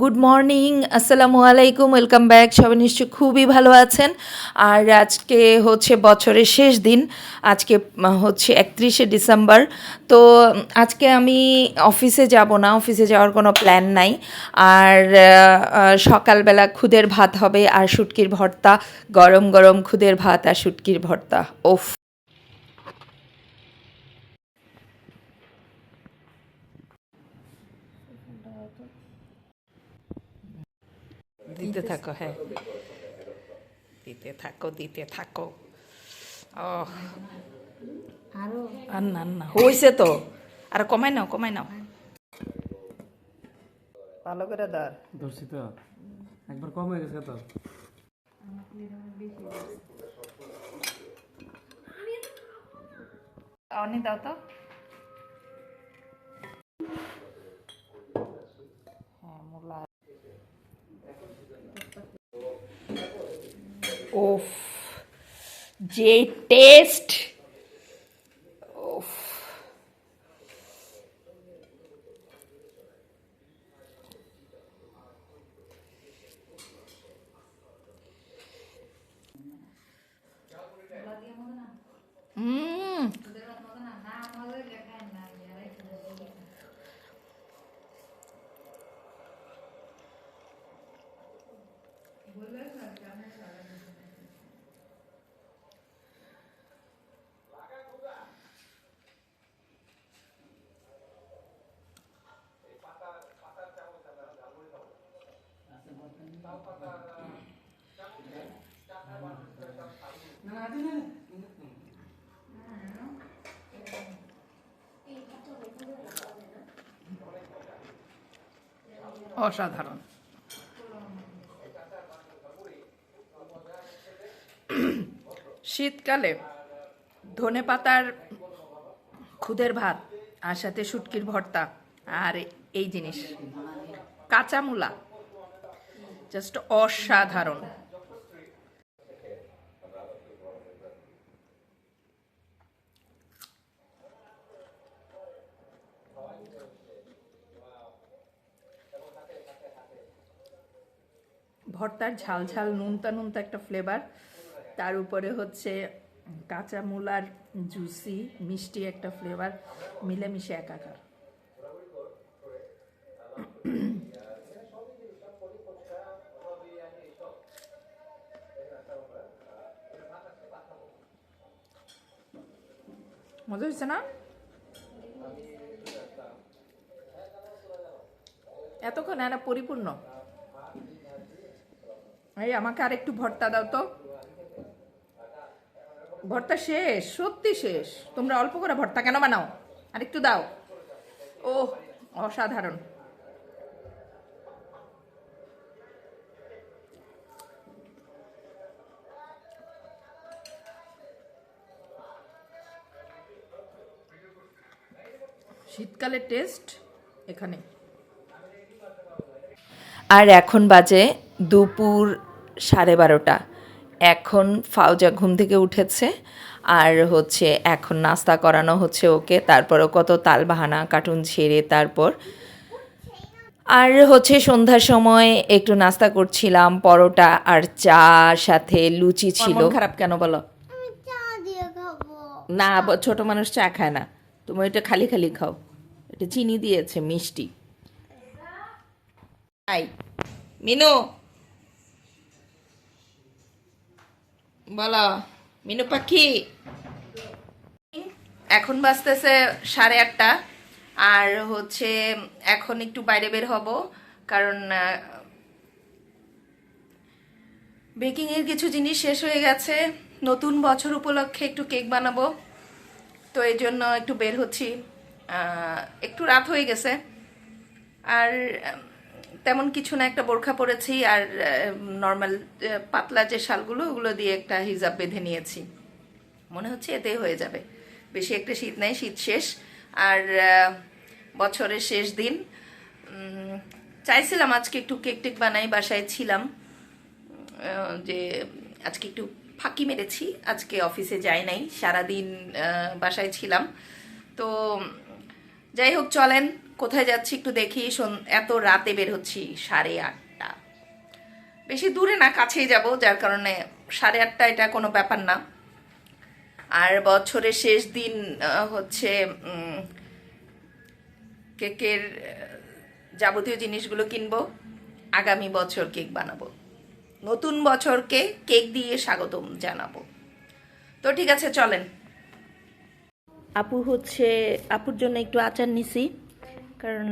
Good morning আসসালামু আলাইকুম welcome back সবাই নিশ্চয়ই খুবই ভালো আছেন। আর আজকে হচ্ছে বছরের শেষ দিন, আজকে হচ্ছে একত্রিশে ডিসেম্বর। তো, আজকে আমি অফিসে যাব না, অফিসে যাওয়ার কোনো প্ল্যান নাই। আর সকালবেলা খুদের ভাত হবে আর শুটকির ভর্তা, গরম গরম খুদের ভাত আর শুটকির ভর্তা। ওফ দিতে থাকো হ্যাঁ দিতে থাকো দিতে থাকো ও আরও আর না না হয়েছে তো আর কমাই নাও কমাই নাও ভালো করে ধর ধরছি তো একবার কম হয়ে গেছে তো অনি দাও তো ওফ যে টেস্ট ওফ হুম অসাধারণ। শীতকালে ধনে পাতার খুদের ভাত আর সাথে শুটকির ভর্তা আর এই জিনিস। কাঁচা মূলা। জাস্ট অসাধারণ। ভর্তার ঝাল ঝাল, নুনতা নুনতা একটা ফ্লেভার তার উপরে হচ্ছে কাঁচা মূলার জুসি মিষ্টি একটা ফ্লেভার মিলেমিশে একাকার। মজা হয়েছে না? এতক্ষণ এরা পরিপূর্ণ। এই আমাকে আর একটু ভর্তা দাও তো। ভর্তা শেষ, সত্যি শেষ। তোমরা অল্প করে ভর্তা কেন বানাও? আর একটু দাও। ও অসাধারণ। শীতকালের টেস্ট এখানে। আর এখন বাজে দুপুর সাড়ে বারোটা। এখন ফাউজা ঘুম থেকে উঠেছে আর হচ্ছে এখন নাস্তা করানো হচ্ছে ওকে। তারপরও কত তাল বাহানা কার্টুন ছেড়ে তারপর আর হচ্ছে সন্ধ্যার সময় একটু নাস্তা করছিলাম পরোটা আর চা সাথে লুচি ছিল। খারাপ কেন বলো? আমি চা দিয়ে খাব। না ছোট মানুষ চা খায় না। তুমি এটা খালি খালি খাও। এটা চিনি দিয়েছে মিষ্টি। আই মিনু। বলো, মিনু পাখি। এখন বাজতেছে সাড়ে আটটা, আর হচ্ছে এখন একটু বাইরে বের হব, কারণ বেকিং এর কিছু জিনিস শেষ হয়ে গেছে। নতুন বছর উপলক্ষে একটু কেক বানাবো। তো এই জন্য একটু বের হচ্ছি। একটু রাত হয়ে গেছে। আর তেমন কিছু না, একটা বোরখা পরেছি আর নর্মাল পাতলা যে শালগুলো, ওগুলো দিয়ে একটা হিজাব বেঁধে নিয়েছি। মনে হচ্ছে এতেই হয়ে যাবে। বেশি একটা শীত নেই, শীত শেষ। আর বছরের শেষ দিন চাইছিলাম আজকে একটু কেক টেক বানাই, বাসায় ছিলাম। যে আজকে একটু ফাঁকি মেরেছি, আজকে অফিসে যাই নাই, সারাদিন বাসায় ছিলাম। তো, যাই হোক, চলেন। কোথায় যাচ্ছি একটু দেখি এত রাতে বের হচ্ছি, সাড়ে আটটা। বেশি দূরে না, কাছেই যাব, যার কারণে সাড়ে আটটা এটা কোনো ব্যাপার না। আর বছরের শেষ দিন হচ্ছে কেকের যাবতীয় জিনিসগুলো কিনবো, আগামী বছর কেক বানাবো। নতুন বছরকে কেক দিয়ে স্বাগতম জানাব। তো ঠিক আছে, চলেন। আপু হচ্ছে, আপুর জন্য একটু আচার নিছি। কারণ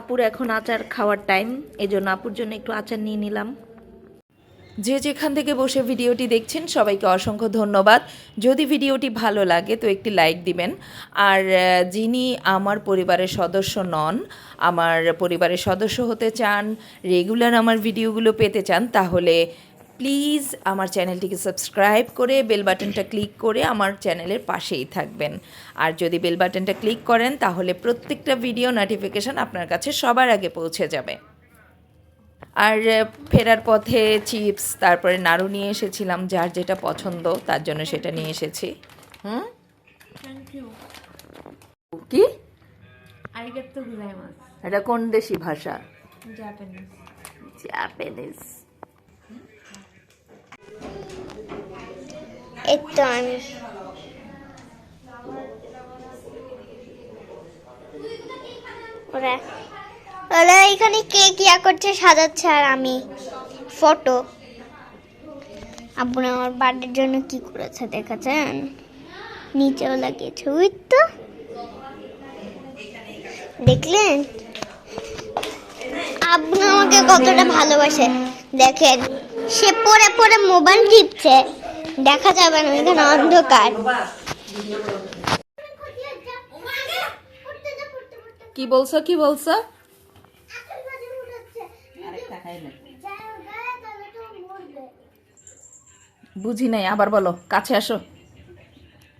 আপুর এখন আচার খাওয়ার টাইম এই জন্য আপুর জন্য একটু আচার নিয়ে নিলাম। যে যেখান থেকে বসে ভিডিওটি দেখছেন, সবাইকে অসংখ্য ধন্যবাদ। যদি ভিডিওটি ভালো লাগে, তো একটি লাইক দিবেন। আর যিনি আমার পরিবারের সদস্য নন, আমার পরিবারের সদস্য হতে চান রেগুলার আমার ভিডিওগুলো পেতে চান, তাহলে প্লিজ আমার চ্যানেলটিকে সাবস্ক্রাইব করে বেল বাটনটা ক্লিক করে আমার চ্যানেলের পাশেই থাকবেন। আর যদি বেল বাটনটা ক্লিক করেন তাহলে প্রত্যেকটা ভিডিও নোটিফিকেশান আপনার কাছে সবার আগে পৌঁছে যাবে। আর ফেরার পথে চিপস তারপরে নাড়ু নিয়ে এসেছিলাম যার যেটা পছন্দ তার জন্য সেটা নিয়ে এসেছি। হুম? থ্যাংক ইউ কি? এটা কোন দেশি ভাষা? জাপানিজ জাপানিজ এই তো আমি। ওরা। ওরা এখানে কে কিয়া করছে সাজাচ্ছে আর আমি। ফটো আব্বু আমার বার্থডের জন্য কি করেছে দেখেছেন? নিচেও লাগিয়েছে, ওই তো। দেখলেন? আব্বু আমাকে কতটা ভালোবাসে। দেখেন, সে পরে পরে মোবাইল টিপছে। দেখা যাবে না, এখানে অন্ধকার। কি বলছো কি বলছো? বুঝি নাই, আবার বলো, কাছে আসো।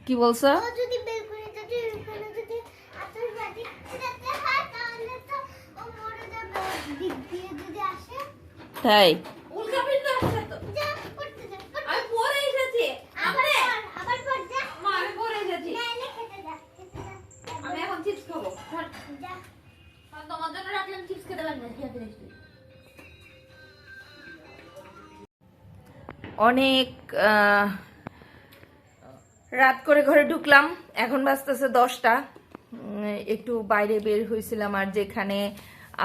কি বলছো? যদি বেলকুনিতে যদি ওখানে যদি আতশবাজি ফুটাতে হয় তাহলে তো ও মরে যাবে দিক দিয়ে যদি আসে তাই যা করতে যা করতে আমি পরে এসেছি আবার পর, আবার পর যা মা আমি পরে এসেছি নাইলে খেতে যা খেতে যা আমি এখন চিপস খাব যা আর তোমার জন্য রাখলাম চিপস খেতে পারবে না খেতে এসেছি অনেক রাত করে ঘরে ঢুকলাম। এখন বাজতেছে দশটা। একটু বাইরে বের হয়েছিলাম আর যেখানে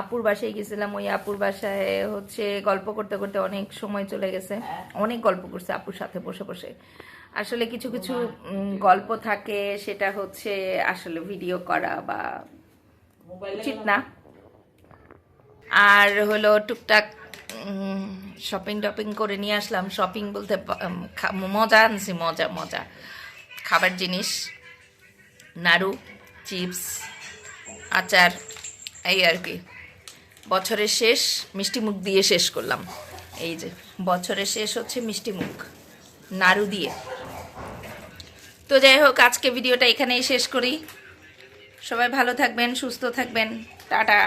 আপুর বাসায় গেছিলাম ওই আপুর বাসায় হচ্ছে গল্প করতে করতে অনেক সময় চলে গেছে। অনেক গল্প করছে আপুর সাথে বসে বসে। আসলে কিছু কিছু গল্প থাকে সেটা হচ্ছে আসলে ভিডিও করা বা উচিত না। আর হলো টুকটাক শপিং টপিং করে নিয়ে আসলাম। শপিং বলতে মজা আনছি, মজা মজা। খাবার জিনিস, নাড়ু, চিপস, আচার, এই আর কি। বছরের শেষ, মিষ্টি মুখ দিয়ে শেষ করলাম। এই যে, বছরের শেষ হচ্ছে মিষ্টি মুখ, নাড়ু দিয়ে। তো যাই হোক, আজকে ভিডিওটা এখানেই শেষ করি। সবাই ভালো থাকবেন, সুস্থ থাকবেন। টাটা।